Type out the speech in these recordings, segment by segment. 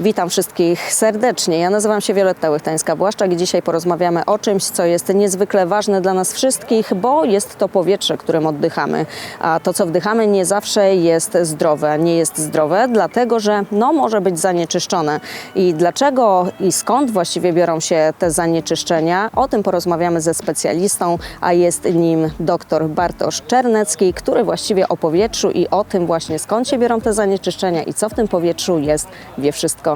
Witam wszystkich serdecznie. Ja nazywam się Wioletta Łychtańska-Błaszczak i dzisiaj porozmawiamy o czymś, co jest niezwykle ważne dla nas wszystkich, bo jest to powietrze, którym oddychamy. A to, co wdychamy, nie zawsze jest zdrowe. Nie jest zdrowe, dlatego że no, może być zanieczyszczone. I dlaczego i skąd właściwie biorą się te zanieczyszczenia? O tym porozmawiamy ze specjalistą, a jest nim dr Bartosz Czernecki, który właściwie o powietrzu i o tym właśnie skąd się biorą te zanieczyszczenia i co w tym powietrzu jest, wie wszystko.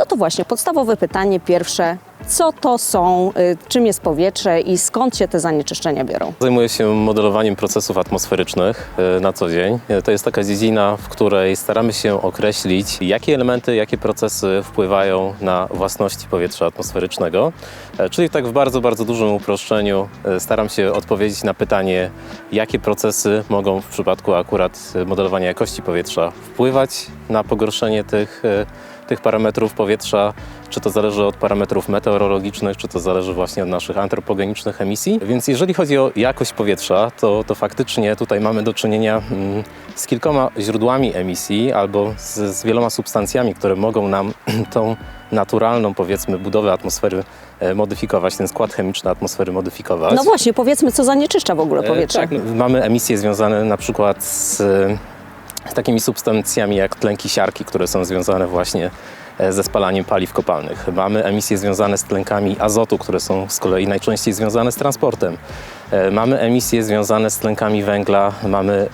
No to właśnie podstawowe pytanie pierwsze. Co to są, y, czym jest powietrze i skąd się te zanieczyszczenia biorą? Zajmuję się modelowaniem procesów atmosferycznych e, na co dzień. E, To jest taka dziedzina, w której staramy się określić, jakie elementy, jakie procesy wpływają na własności powietrza atmosferycznego. E, Czyli tak w bardzo, bardzo dużym uproszczeniu staram się odpowiedzieć na pytanie, jakie procesy mogą w przypadku akurat modelowania jakości powietrza wpływać na pogorszenie tych tych parametrów powietrza, czy to zależy od parametrów meteorologicznych, czy to zależy właśnie od naszych antropogenicznych emisji. Więc jeżeli chodzi o jakość powietrza, to, to faktycznie tutaj mamy do czynienia mm, z kilkoma źródłami emisji albo z, z wieloma substancjami, które mogą nam tą naturalną, powiedzmy, budowę atmosfery e, modyfikować, ten skład chemiczny atmosfery modyfikować. No właśnie, powiedzmy, co zanieczyszcza w ogóle E, powietrze. Tak, no, mamy emisje związane na przykład z, e, z takimi substancjami jak tlenki siarki, które są związane właśnie e, ze spalaniem paliw kopalnych. Mamy emisje związane z tlenkami azotu, które są z kolei najczęściej związane z transportem. E, Mamy emisje związane z tlenkami węgla, mamy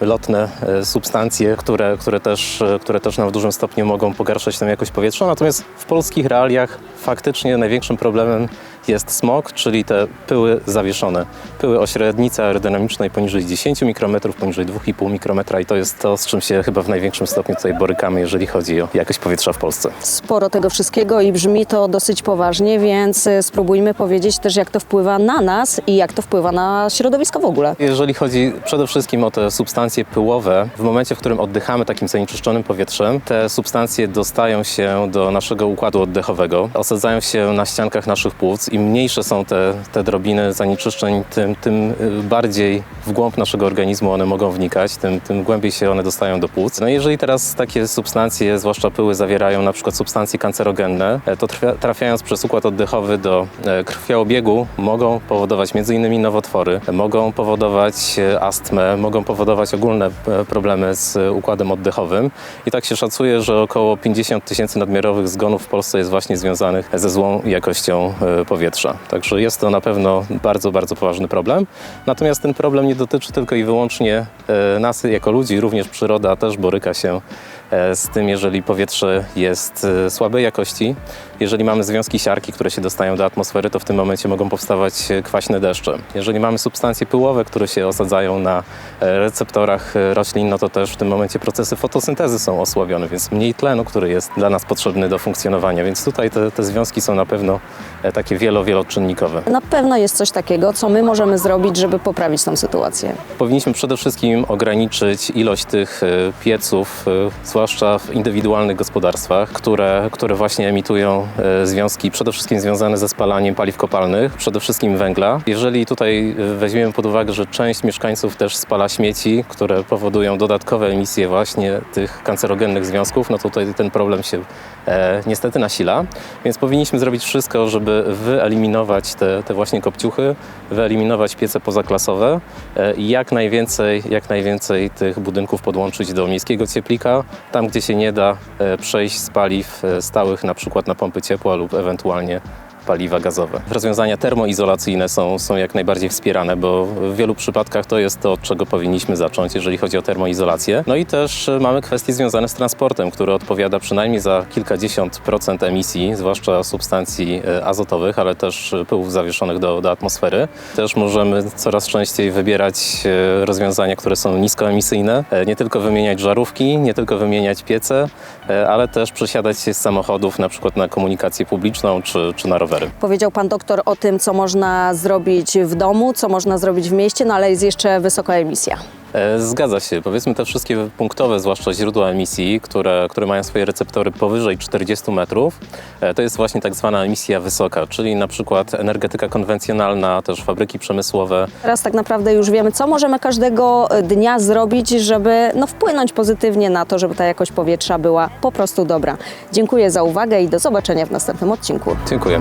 e, lotne e, substancje, które, które, też, które też nam w dużym stopniu mogą pogarszać tę jakość powietrza. Natomiast w polskich realiach faktycznie największym problemem jest smog, czyli te pyły zawieszone. Pyły o średnicy aerodynamicznej poniżej 10 mikrometrów, poniżej 2,5 mikrometra i to jest to, z czym się chyba w największym stopniu tutaj borykamy, jeżeli chodzi o jakość powietrza w Polsce. Sporo tego wszystkiego i brzmi to dosyć poważnie, więc spróbujmy powiedzieć też, jak to wpływa na nas i jak to wpływa na środowisko w ogóle. Jeżeli chodzi przede wszystkim o te substancje pyłowe, w momencie, w którym oddychamy takim zanieczyszczonym powietrzem, te substancje dostają się do naszego układu oddechowego, osadzają się na ściankach naszych płuc. Im mniejsze są te, te drobiny zanieczyszczeń, tym, tym y, bardziej w głąb naszego organizmu one mogą wnikać, tym, tym głębiej się one dostają do płuc. No i jeżeli teraz takie substancje, zwłaszcza pyły, zawierają na przykład substancje kancerogenne, e, to trafia, trafiając przez układ oddeczowy do e, krwiobiegu mogą powodować m.in. nowotwory, mogą powodować e, astmę, mogą powodować ogólne e, problemy z e, układem oddechowym. I tak się szacuje, że około 50 tysięcy nadmiarowych zgonów w Polsce jest właśnie związanych ze złą jakością powietrza. Także jest to na pewno bardzo, bardzo poważny problem. Natomiast ten problem nie dotyczy tylko i wyłącznie nas jako ludzi, również przyroda też boryka się z tym, jeżeli powietrze jest słabej jakości. Jeżeli mamy związki siarki, które się dostają do atmosfery, to w tym momencie mogą powstawać e, kwaśne deszcze. Jeżeli mamy substancje pyłowe, które się osadzają na e, receptorach e, roślin, no to też w tym momencie procesy fotosyntezy są osłabione, więc mniej tlenu, który jest dla nas potrzebny do funkcjonowania. Więc tutaj te, te związki są na pewno takie wielo, wieloczynnikowe. Na pewno jest coś takiego, co my możemy zrobić, żeby poprawić tą sytuację. Powinniśmy przede wszystkim ograniczyć ilość tych pieców, zwłaszcza w indywidualnych gospodarstwach, które, które właśnie emitują związki przede wszystkim związane ze spalaniem paliw kopalnych, przede wszystkim węgla. Jeżeli tutaj e, weźmiemy pod uwagę, że część mieszkańców też spala śmieci, które powodują dodatkowe emisje właśnie tych kancerogennych związków, no to tutaj ten problem się e, niestety nasila. Więc powinniśmy zrobić wszystko, żeby wyeliminować te, te właśnie kopciuchy, wyeliminować piece pozaklasowe e, i jak najwięcej, jak najwięcej tych budynków podłączyć do miejskiego cieplika, tam gdzie się nie da e, przejść z paliw e, stałych na przykład na pompy ciepła lub ewentualnie paliwa gazowe. Rozwiązania termoizolacyjne są, są jak najbardziej wspierane, bo w wielu przypadkach to jest to, od czego powinniśmy zacząć, jeżeli chodzi o termoizolację. No i też e, mamy kwestie związane z transportem, który odpowiada przynajmniej za kilkadziesiąt procent emisji, zwłaszcza substancji e, azotowych, ale też pyłów zawieszonych do, do atmosfery. Też możemy coraz częściej wybierać e, rozwiązania, które są niskoemisyjne, nie tylko wymieniać żarówki, nie tylko wymieniać piece, ale też przesiadać się z samochodów na przykład na komunikację publiczną czy, czy na rowery. Powiedział pan doktor o tym, co można zrobić w domu, co można zrobić w mieście, no ale jest jeszcze wysoka emisja. E, Zgadza się. Powiedzmy te wszystkie punktowe, zwłaszcza źródła emisji, które, które mają swoje receptory powyżej 40 metrów, e, to jest właśnie tak zwana emisja wysoka, czyli na przykład energetyka konwencjonalna, też fabryki przemysłowe. Teraz tak naprawdę już wiemy, co możemy każdego e, dnia zrobić, żeby no, wpłynąć pozytywnie na to, żeby ta jakość powietrza była po prostu dobra. Dziękuję za uwagę i do zobaczenia w następnym odcinku. Dziękuję.